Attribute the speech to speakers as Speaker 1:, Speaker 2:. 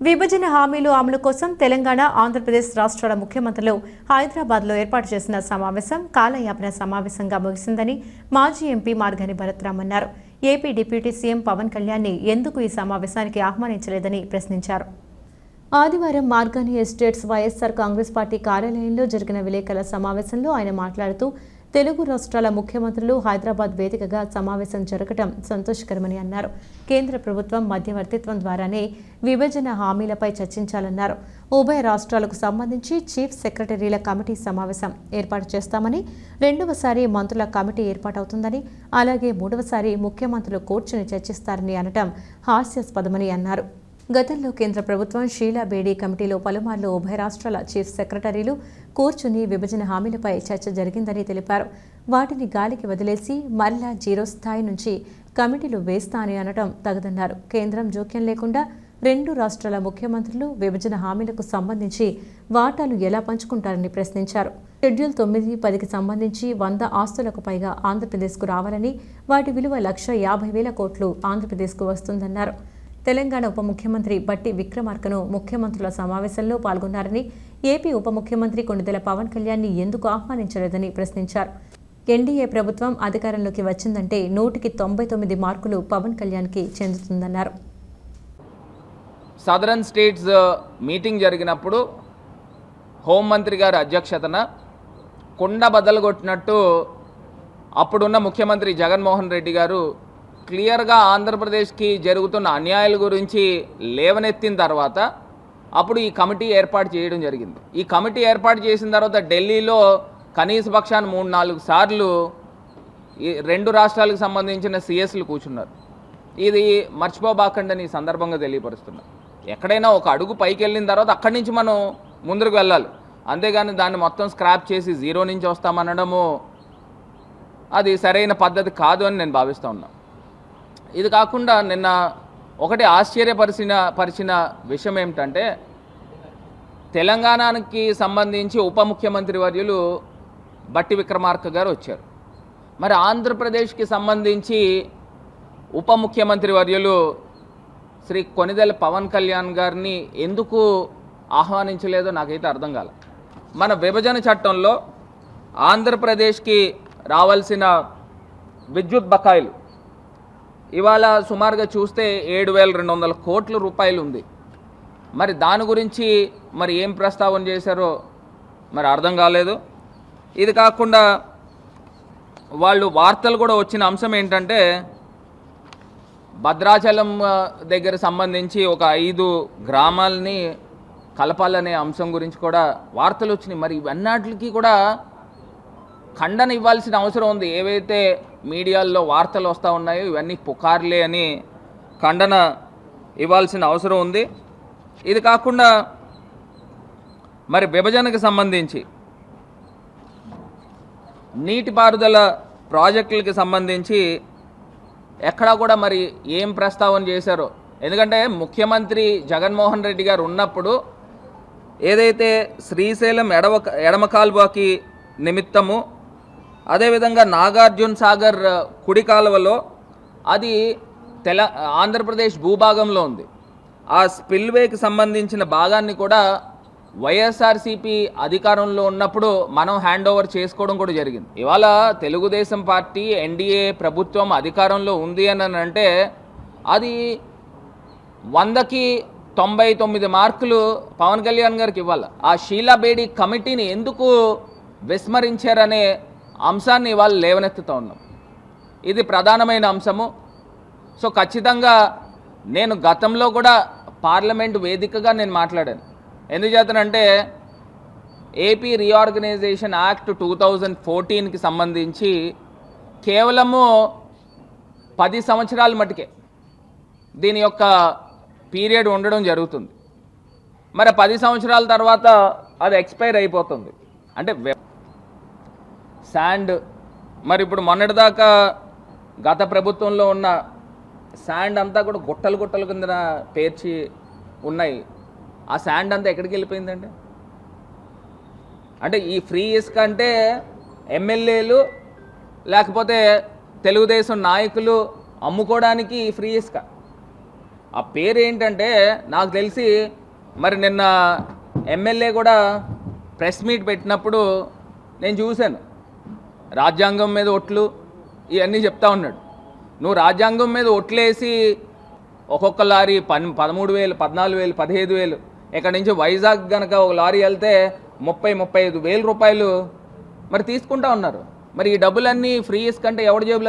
Speaker 1: విభజన హామీలు అమలు కోసం తెలంగాణ ఆంధ్రప్రదేశ్ రాష్ట్రాల ముఖ్యమంత్రులు హైదరాబాద్లో ఏర్పాటు చేసిన సమావేశం కాలయాపన సమావేశంగా ముగిసిందని మాజీ ఎంపీ మార్గని భరత్రామ్ అన్నారు. ఏపీ డిప్యూటీ సీఎం పవన్ కళ్యాణ్ని ఎందుకు ఈ సమావేశానికి ఆహ్వానించలేదని ప్రశ్నించారు. ఆదివారం Margani estates YSR Congress party కార్యాలయంలో జరిగిన విలేకరుల సమావేశంలో ఆయన మాట్లాడుతూ తెలుగు రాష్ట్రాల ముఖ్యమంత్రులు హైదరాబాద్ వేదికగా సమావేశం జరగడం సంతోషకరమని అన్నారు. కేంద్ర ప్రభుత్వం మధ్యవర్తిత్వం ద్వారానే విభజన హామీలపై చర్చించాలన్నారు. ఉభయ రాష్ట్రాలకు సంబంధించి చీఫ్ సెక్రటరీల కమిటీ సమావేశం ఏర్పాటు చేస్తామని రెండవసారి మంత్రుల కమిటీ ఏర్పాటవుతుందని అలాగే మూడవసారి ముఖ్యమంత్రులు కూర్చుని చర్చిస్తారని అనటం హాస్యాస్పదమని అన్నారు. గతంలో కేంద్ర ప్రభుత్వం షీలా బేడీ కమిటీలో పలుమార్లు ఉభయ రాష్ట్రాల చీఫ్ సెక్రటరీలు కూర్చుని విభజన హామీలపై చర్చ జరిగిందని తెలిపారు. వాటిని గాలికి వదిలేసి మరలా జీరో స్థాయి నుంచి కమిటీలు వేస్తా అని అనడం తగదన్నారు. కేంద్రం జోక్యం లేకుండా రెండు రాష్ట్రాల ముఖ్యమంత్రులు విభజన హామీలకు సంబంధించి వాటాలు ఎలా పంచుకుంటారని ప్రశ్నించారు. షెడ్యూల్ తొమ్మిది పదికి సంబంధించి వంద ఆస్తులకు పైగా ఆంధ్రప్రదేశ్కు రావాలని వాటి విలువ లక్ష యాభై వేల కోట్లు ఆంధ్రప్రదేశ్కు వస్తుందన్నారు. తెలంగాణ ఉప ముఖ్యమంత్రి బట్టి విక్రమార్కను ముఖ్యమంత్రుల సమావేశంలో పాల్గొన్నారని ఏపీ ఉప ముఖ్యమంత్రి కొణిదెల పవన్ కళ్యాణ్ని ఎందుకు ఆహ్వానించలేదని ప్రశ్నించారు. ఎన్డీఏ ప్రభుత్వం అధికారంలోకి వచ్చిందంటే నూటికి తొంభై తొమ్మిది మార్కులు పవన్ కళ్యాణ్కి చెందుతుందన్నారు.
Speaker 2: సదరన్ స్టేట్స్ మీటింగ్ జరిగినప్పుడు హోంమంత్రి గారి అధ్యక్షతన కొండ బదలు కొట్టినట్టు అప్పుడున్న ముఖ్యమంత్రి జగన్మోహన్ రెడ్డి గారు క్లియర్గా ఆంధ్రప్రదేశ్కి జరుగుతున్న అన్యాయాల గురించి లేవనెత్తిన తర్వాత అప్పుడు ఈ కమిటీ ఏర్పాటు చేయడం జరిగింది. ఈ కమిటీ ఏర్పాటు చేసిన తర్వాత ఢిల్లీలో కనీస పక్షాన్ని మూడు నాలుగు సార్లు ఈ రెండు రాష్ట్రాలకు సంబంధించిన సిఎస్లు కూర్చున్నారు. ఇది మర్చిపోబాకండి ఈ సందర్భంగా తెలియపరుస్తున్నారు. ఎక్కడైనా ఒక అడుగు పైకి వెళ్ళిన తర్వాత అక్కడి నుంచి మనం ముందుకు వెళ్ళాలి. అంతేగాని దాన్ని మొత్తం స్క్రాప్ చేసి జీరో నుంచి వస్తామనడము అది సరైన పద్ధతి కాదు అని నేను భావిస్తూ ఉన్నాను ఇది కాకుండా నిన్న ఒకటి ఆశ్చర్యపరిచిన పరిచిన విషయం ఏమిటంటే తెలంగాణకి సంబంధించి ఉప ముఖ్యమంత్రి వర్యులు బట్టి విక్రమార్క గారు వచ్చారు. మరి ఆంధ్రప్రదేశ్కి సంబంధించి ఉప ముఖ్యమంత్రి వర్యులు శ్రీ కొనిదెల పవన్ కళ్యాణ్ గారిని ఎందుకు ఆహ్వానించలేదో నాకైతే అర్థం కాల. మన విభజన చట్టంలో ఆంధ్రప్రదేశ్కి రావాల్సిన విద్యుత్ బకాయిలు ఇవాళ సుమారుగా చూస్తే ఏడు వేల రెండు వందల కోట్ల రూపాయలు ఉంది. మరి దాని గురించి మరి ఏం ప్రస్తావన చేశారో మరి అర్థం కాలేదు. ఇది కాకుండా వాళ్ళు వార్తలు కూడా వచ్చిన అంశం ఏంటంటే భద్రాచలం దగ్గర సంబంధించి ఒక ఐదు గ్రామాలని కలపాలనే అంశం గురించి కూడా వార్తలు వచ్చినాయి. మరి ఇవన్నిటికి కూడా ఖండన ఇవ్వాల్సిన అవసరం ఉంది. ఏవైతే మీడియాల్లో వార్తలు వస్తూ ఉన్నాయో. ఇవన్నీ పుకార్లే అని ఖండన ఇవ్వాల్సిన అవసరం ఉంది. ఇది కాకుండా మరి విభజనకు సంబంధించి నీటిపారుదల ప్రాజెక్టులకి సంబంధించి ఎక్కడా కూడా మరి ఏం ప్రస్తావన చేశారో. ఎందుకంటే ముఖ్యమంత్రి జగన్మోహన్ రెడ్డి గారు ఉన్నప్పుడు ఏదైతే శ్రీశైలం ఎడవ ఎడమ కాల్వకి నిమిత్తము అదేవిధంగా నాగార్జున సాగర్ కుడి కాలువలో అది తెల ఆంధ్రప్రదేశ్ భూభాగంలో ఉంది. ఆ స్పిల్వేకి సంబంధించిన భాగాన్ని కూడా వైఎస్ఆర్సీపీ అధికారంలో ఉన్నప్పుడు మనం హ్యాండ్ ఓవర్ చేసుకోవడం కూడా జరిగింది. ఇవాళ తెలుగుదేశం పార్టీ ఎన్డీఏ ప్రభుత్వం అధికారంలో ఉంది అని అంటే అది వందకి తొంభై తొమ్మిది మార్కులు పవన్ కళ్యాణ్ గారికి ఇవ్వాలి. ఆ షీలాబేడి కమిటీని ఎందుకు విస్మరించారనే అంశాన్ని ఇవాళ లేవనెత్తుతూ ఉన్నాం. ఇది ప్రధానమైన అంశము. సో ఖచ్చితంగా నేను గతంలో కూడా పార్లమెంట్ వేదికగా నేను మాట్లాడాను. ఎందుచేతనంటే AP reorganisation act two thousand ఫోర్టీన్కి సంబంధించి కేవలము పది సంవత్సరాల మటుకే దీని యొక్క పీరియడ్ ఉండడం జరుగుతుంది. మరి పది సంవత్సరాల తర్వాత అది ఎక్స్పైర్ అయిపోతుంది. అంటే శాండ్. మరి ఇప్పుడు మొన్నటిదాకా గత ప్రభుత్వంలో ఉన్న శాండ్ అంతా కూడా గుట్టలు గుట్టలు కింద పేర్చి ఉన్నాయి. ఆ శాండ్ అంతా ఎక్కడికి వెళ్ళిపోయిందండి? అంటే ఈ ఫ్రీ ఇసుక అంటే ఎమ్మెల్యేలు లేకపోతే తెలుగుదేశం నాయకులు అమ్ముకోవడానికి ఈ ఫ్రీ ఇసుక. ఆ పేరు ఏంటంటే నాకు తెలిసి మరి నిన్న ఎమ్మెల్యే కూడా ప్రెస్ మీట్ పెట్టినప్పుడు నేను చూశాను. రాజ్యాంగం మీద ఓట్లు ఇవన్నీ చెప్తా ఉన్నాడు. నువ్వు రాజ్యాంగం మీద ఓట్లేసి ఒక్కొక్క లారీ పన్ పదమూడు వేలు పద్నాలుగు వేలు పదిహేదు వేలు ఇక్కడ నుంచి వైజాగ్ కనుక ఒక లారీ వెళ్తే ముప్పై ముప్పై ఐదు వేల రూపాయలు మరి తీసుకుంటా ఉన్నారు. మరి ఈ డబ్బులన్నీ ఫ్రీ ఇసుకంటే ఎవరి జేబులో